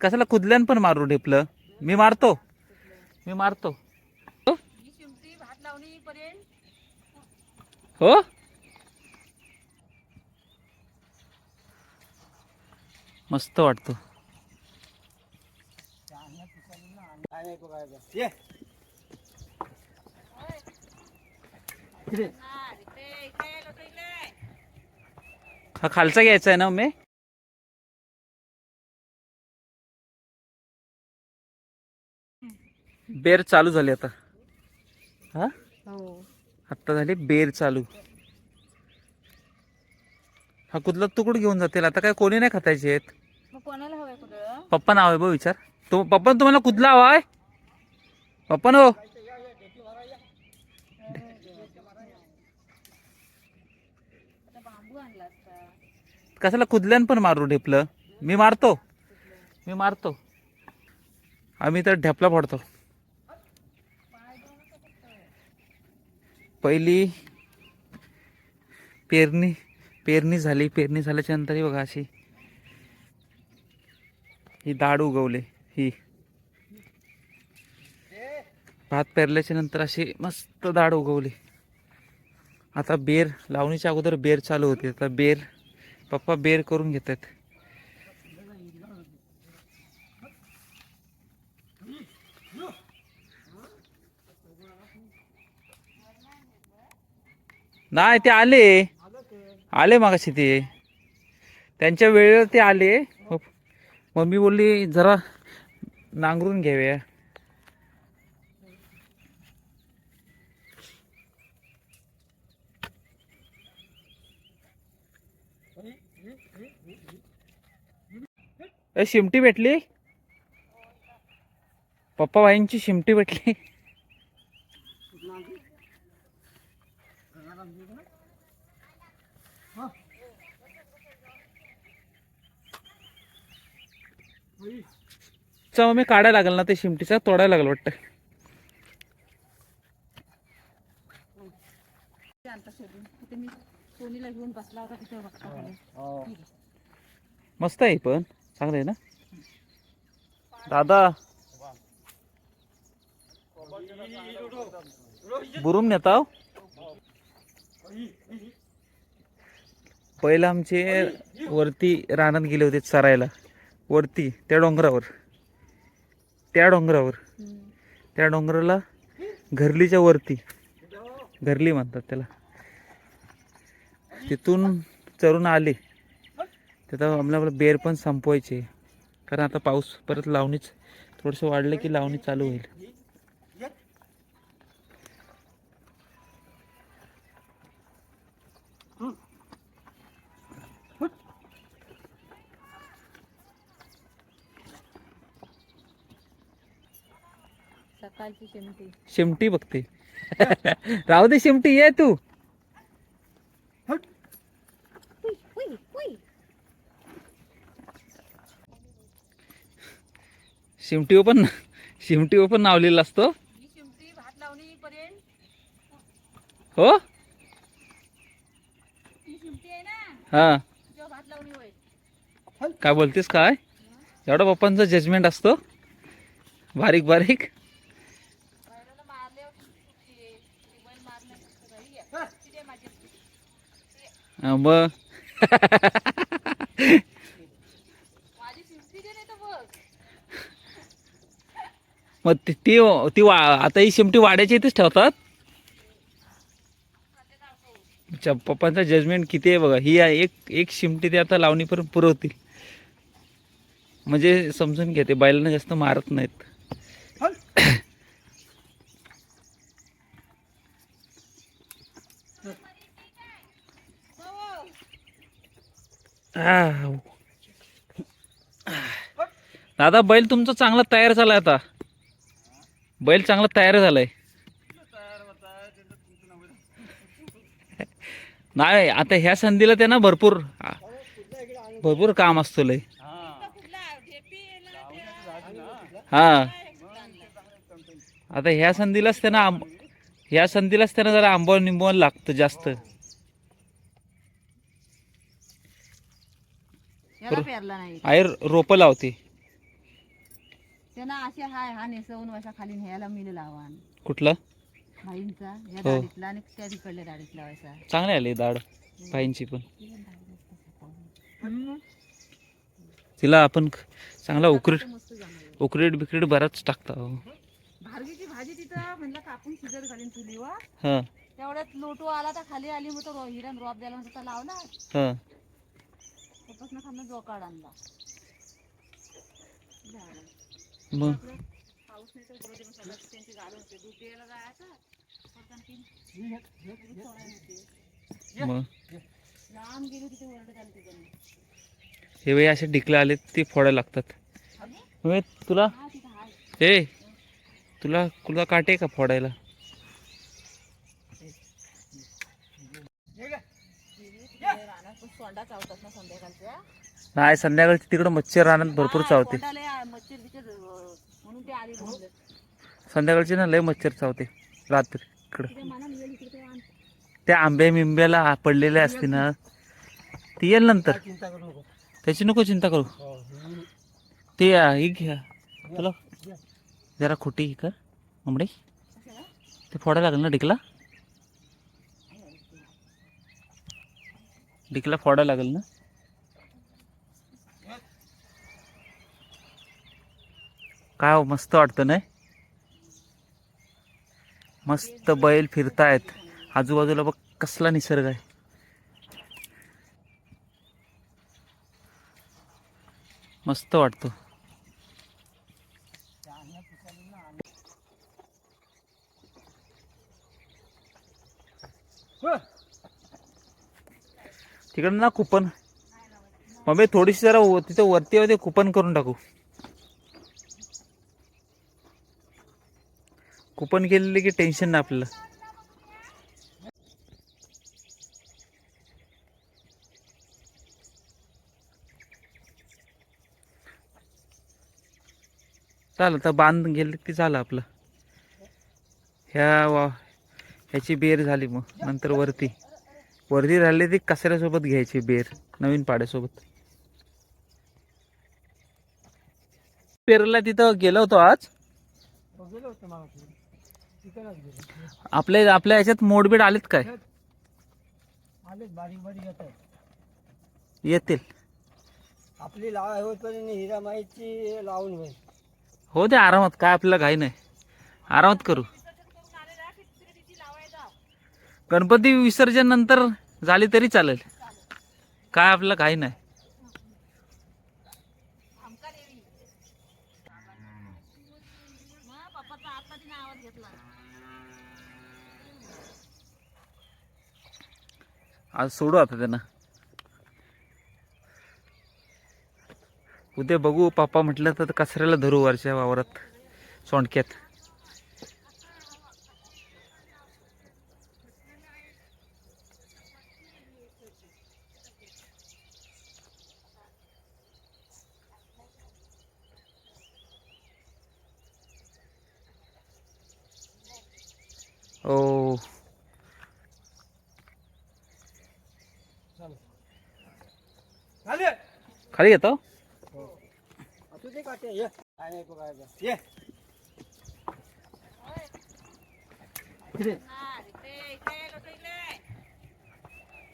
कशाला कुदल्यान पण मारू ढेपलं? मी मारतो. मी मारतो. शिमटी भात लावणी पर्यंत हो? मस्त वाटतो. हा खालचा घ्यायचा आहे ना मी बेर चालू झाली आता. हा? हो. आत्ता झाली बेर चालू. हा कुठला तुकड घेऊन जातील? आता काय कोणी नाही खातायचे आहेत. मग कोणाला हवंय कुठं? पप्पा नाव आहे बघ विचार. तो पप्पा तुम्हाला कुठला हवा आहे? पप्पा नो आता बांबू आणला असता. कशाला कुदल्यान पण मारू ढेपलं? मी मारतो. मी मारतो. आम्ही तर ढेपला फोडतो. पहिली पेरणी पेरणी झाली. पेरणी झाल्याच्यानंतर ही बघा अशी. ही दाड उगवले ही. भात पेरल्याच्या नंतर अशी मस्त दाड उगवली. आता बेर लावणीच्या अगोदर बेर चालू होते. आता बेर पप्पा बेर करून घेतात. नाही ते आले. आले मागाशी ते. त्यांच्या वेळेवर ते आले. मग मम्मी बोलली जरा नांगरून घ्याव्या शिमटी भेटली? पप्पा भाईंची शिमटी भेटली. चव मी काढायला लागल ना ते शिमटीचा तोडायला लागल वाटतं. मस्त आहे पण चांगलं आहे ना? दादा. बुरुम नेता पहिलं आमचे वरती रानात गेले होते चरायला. वरती त्या डोंगरावर. त्या डोंगरावर. त्या डोंगराला घरलीच्या वरती. घरली म्हणतात त्याला. तिथून चरून आले. तिथं आपलं बेर पण संपवायचे. कारण आता पाऊस परत लावणीच थोडंसं वाढलं की लावणी चालू होईल. सकाळची शिमटी. शिमटी बघते. राहू दे शिमटी ये तू. शिमटीवर पण शिमटीवर पण नावलेला असतो. ही शिमटी भात लावणी पर्यंत हो? ही शिमटी हा. काय बोलतेस काय? एवढा पप्पांचा जजमेंट असतो. बारीक बारीक बैलाला मारल्यावर सुट्टी आहे. ती बैल मारण्यात घरी आहे. ती दे माझी. हा, मग मग ती ती वा आता ही शिमटी वाड्याच्या इथेच ठेवतात? अच्छा, पप्पांचा जजमेंट किती आहे बघा. ही आहे एक एक शिमटी ते आता लावणीपर्यंत पुरवतील. म्हणजे समजून घेते बैलांना जास्त मारत नाहीत. दादा बैल तुमचा चांगला तयार झालाय आता. बैल चांगला तयार झालाय. नाही आता ह्या संधीला ते ना भरपूर भरपूर काम असतो लय. हा. आता ह्या संधीलाच त्यांना आंब ह्या संधीलाच त्यांना जरा आंबवण निंबवण लागतं जास्त. त्याला पेरला नाही. आई रोपं लावते. त्यांना असे हाय हा नेसवून अशा खाली न्यायला मिल लावा कुठलं? भाईंचा या हो. आणि त्या तिकडल्या दाढीतला व्हायचा चांगले आले दाड पाईंची पण. तिला आपण चांगला उकरीट. उकरीट बिकरीट बराच टाकता हो. भारगीची भाजी तिथं म्हणलं कापून शिजत घालीन चुलीवर. हा. तेवढ्यात लोटो आला तर खाली आली मग तो रो- हिरण रॉप द्यायला म्हणतो तो लावला हा. जोकाड आणला. मग? आपलं पाऊस नाही तर इकडे ते मग सगळं त्यांची गाडं होते. दूध द्यायला जायचं. परत आणखी दूध सोडायला होते. मग? लांब गेली तिथे ओरडत आली तिकडनं हे वेळी असे ढिकले आले ते फोडायला लागतात. तुला? हा तुला तुला काटे का फोडायला तिथे चावतात ना संध्याकाळच्या? नाही संध्याकाळची तिकडं मच्छर रानात भरपूर चावते. सोंडाले आ- मच्छर बिच्छर अं, म्हणून ते आली म्हणलं संध्याकाळची ना लय मच्छर चावते रात्री इकडं. ते. त्या आंब्या मिंब्याला पडलेल्या असते ना ती येईल नंतर. त्याची नको चिंता करू. ते अं, ही घ्या. तुला जरा खोटी ही कर आंबडे? ते फोडायला लागेल ना डिकला डिकला फोडा लागेल ना? काय हो, मस्त वाटतं नाही? मस्त बैल फिरतायत. आजूबाजूला बघ कसला निसर्ग आहे. मस्त वाटतो. तिकडं ना कुपन मग थोडीशी जरा तिथं वरती वरती कुपन करून टाकू. कुपन केलेली की टेन्शन नाही आपल्याला. चालेल तर बांध गेलं की झालं आपलं. ह्या वा ह्याची बेर झाली मग नंतर वरती. वरती राहिली ती कचऱ्यासोबत घ्यायची बेर नवीन पाड्यासोबत. पेरला तिथं गेलो होतो आज. आपल्या आपल्या ह्याच्यात मोडबीड आलेत काय? बारीक बारीक येतात येतील आपली हिरा माईची लावून हो दे आरामात. काय आपल्याला घाई नाही. आरामात करू. गणपती विसर्जन नंतर झाली तरी चालेल. काय आपलं काही नाही. आज सोडू आता त्यांना. उद्या बघू पप्पा म्हटलं तर कचऱ्याला धरू वरच्या वावरात सोंडक्यात. खाली येतो हा,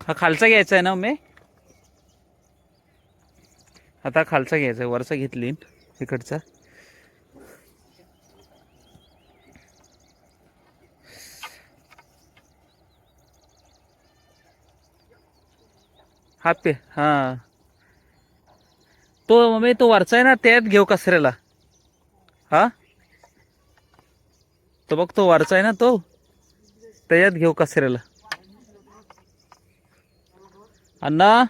हा खालचा घ्यायचा आहे ना मी आता खालचा घ्यायचा आहे वरचा घेतली. इकडचा. हा पे हा. तो मम्मी तो वरचा आहे ना त्यात घेऊ कचऱ्याला. हा? तो बघ तो वरचा आहे ना तो. त्याच्यात घेऊ कचऱ्याला. अण्णा.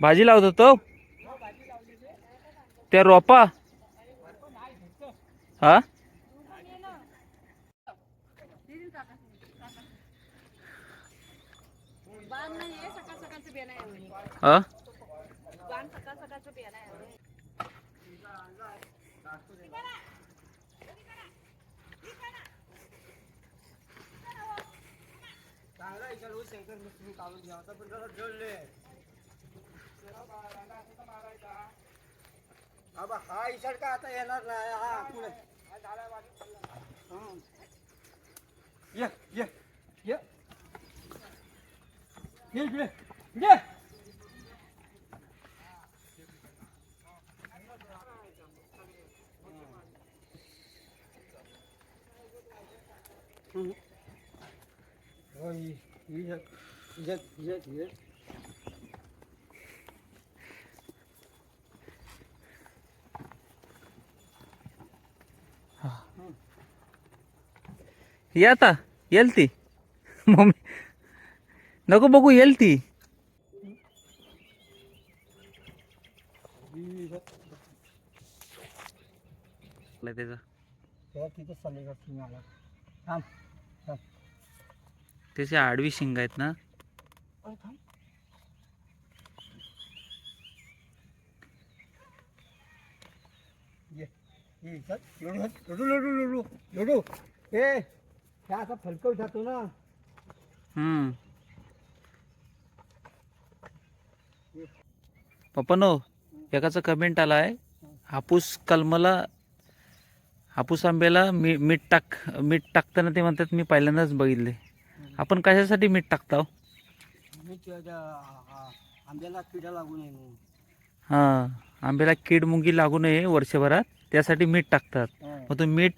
भाजी लावत होतो? त्या रोपा. हा? अ हा इशाड का आता येणार नाही? हा पुढे. ये ये ये. ये ये ये आता येल ती. मम्मी नको बघू येल ती. त्याचा. आडवी शिंग आहेत ना? ये लोडू लोडू लोडू लोडू लोडू ए ह्या असा फलकव जातो ना हम्म पप्पानो एकाचा कमेंट आलाय. हापूस कलमाला हापूस आंब्याला मी मीठ टाक मीठ टाकताना ते म्हणतात मी पहिल्यांदाच बघितले. आपण कशासाठी मीठ टाकता हो? मी त्या त्या, आ- आंब्याला किडा लागू नये म्हणून. हां आंब्याला कीड मुंगी लागू नये वर्षभरात. त्यासाठी मीठ टाकतात. हं. मग तो मीठ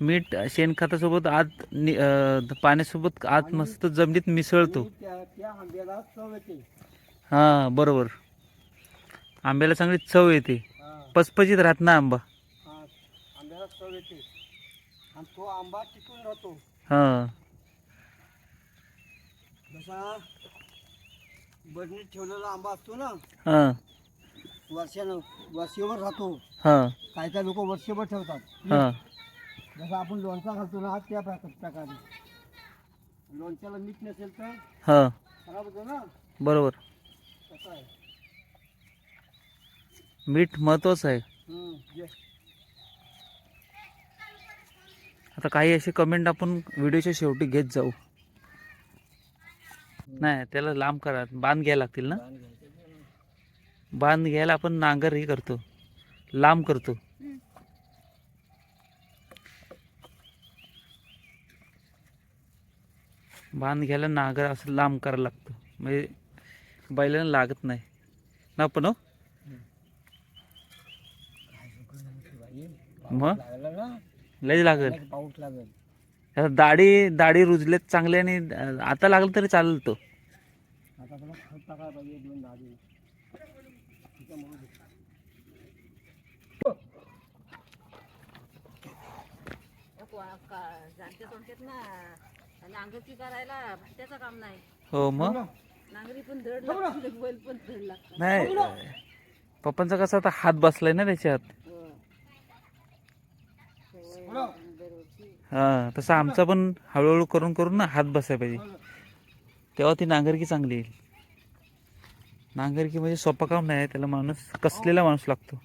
मीठ शेणखतासोबत आत नि- अं, पाण्यासोबत आत मस्त जमिनीत मिसळतो. आणि त्या त्या आंब्याला चव येते. हां बरोबर. आंब्याला चांगली चव येते. हा, पचपचीत राहत ना आंबा? हा. आंब्याला चव येते. आणि तो आंबा टिकून राहतो. हां. जसा बरणीत ठेवलेला आंबा असतो ना हां. वर्षानं वर्षभर राहतो. हां. काही काही लोक वर्षभर ठेवतात. हां. जसं आपण लोणचा घालतो ना त्या प्रकार- प्रकारे. लोणच्याला मीठ नसेल तर हां. खराब होतं ना? बरोबर. तसं आहे. मीठ महत्वाचं आहे. हम्म, जे. आता काही असे कमेंट आपण व्हिडिओच्या शेवटी घेत जाऊ. नाही त्याला लांब करा बांध घ्यायला लागतील ना? बांध घ्यायला आपण नांगर हे करतो. लांब करतो. बांध घ्यायला नांगर असं लांब करायला लागतं. म्हणजे बैलांना लागत नाही. ना पण हो? मग? लय लागेल. दाढी दाढी रुजलेत चांगले आणि आता लागलं तरी चालेल तो आता खत टाकायला पाहिजे दोन दहा दिवस त्याच्यामुळे जाणते ना नांगरती करायला भाट्याचं काम नाही हो मग? नांगरी पण धड लागते बैल पण धड लागतात नाही. पप्पांचा कसा आता हात बसलाय ना त्याच्यात? हा तसं आमचा पण हळूहळू करून करून ना हात बसायला पाहिजे. तेव्हा ती नांगरकी चांगली येईल. नांगरकी म्हणजे सोपं काम नाही त्याला माणूस कसलेला माणूस लागतो?